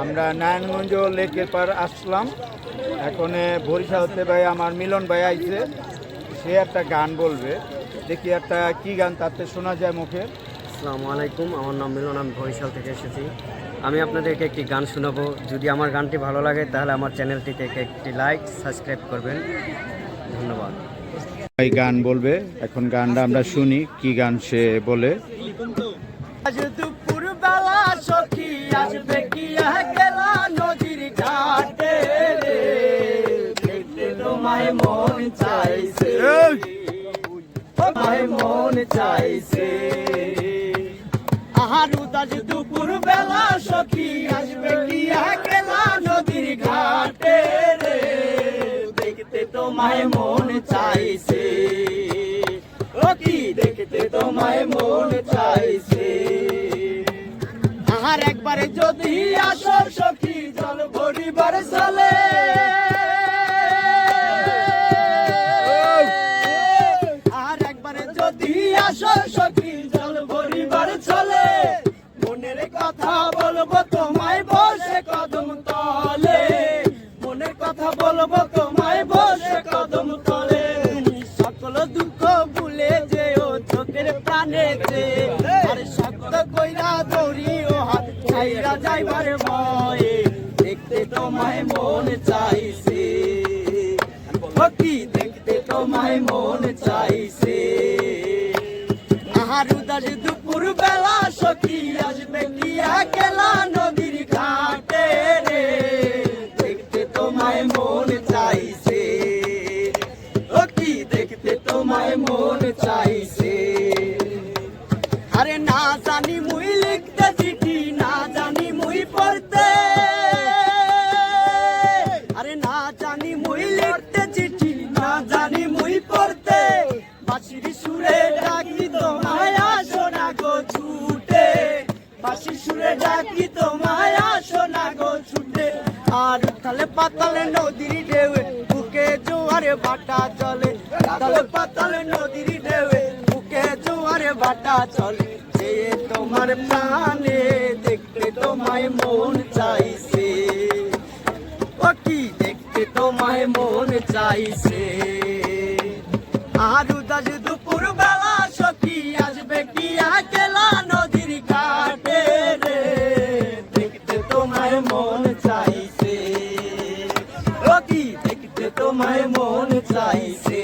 আমরা নারায়ণগঞ্জ লেকের পার আসলাম। এখন বরিশা হতে ভাই আমার মিলন ভাই আইছে সে একটা গান বলবে। দেখি একটা কি গান তাতে শোনা যায় মুখে। আসসালামু আলাইকুম আমার নাম মিলন আমি বরিশাল থেকে এসেছি। আমি আপনাদেরকে একটি গান শোনাবো। যদি আমার গানটি ভালো লাগে তাহলে আমার চ্যানেলটিতে একটি লাইক সাবস্ক্রাইব করবেন। ধন্যবাদ। ভাই গান বলবে এখন গানটা আমরা শুনি কি গান সে বলে। আজ দুপুর বেলা সখী আসবে কি গেলা নদীর ঘাটে রে? দেখতে তোমায় মন চাইছে। তোমায় মন চাইছে। আহার উদাস দুপুর বেলা সখী আসবে কি গেলা নদীর ঘাটে রে? দেখতে তোমায় মন চাইছে। ও কি? দেখতে তোমায় মন চাইছে। আর একবারে যদি আসো সখী জল ভরিবার চলে। আর একবারে যদি আসো সখী জল ভরিবার চলে। মনের কথা বলব, তোমায় বসে যে আর শক্ত কইরা দৌড়ি ও হাত, ছাইরা যাইবার ভয়ে। দেখতে তোমায় মন চাইছে। কি দেখতে তোমায় মন চাইছে। আহার উদাস দুপুর বেলা সখী আসবে কি একলা নদীর ঘাটে রে? দেখতে তোমায় মন চাইছে। ও কি দেখতে তোমায় মন চাইছে। ডাকি তোমায় আসো না গো ছুটে। আর তালে পাতালে নদীর ঢেউয়ে বুকে জোয়ারে বাটা চলে। তালে পাতালে নদীর ঢেউয়ে বুকে জোয়ারে বাটা চলে। যে তোমার প্রাণে দেখতে তোমায় মন চাইছে। ও কি দেখতে তোমায় মন চাইছে। আর উদাস দুপুর বেলা মন চাইছে। দেখতে তোমায় মন চাইছে।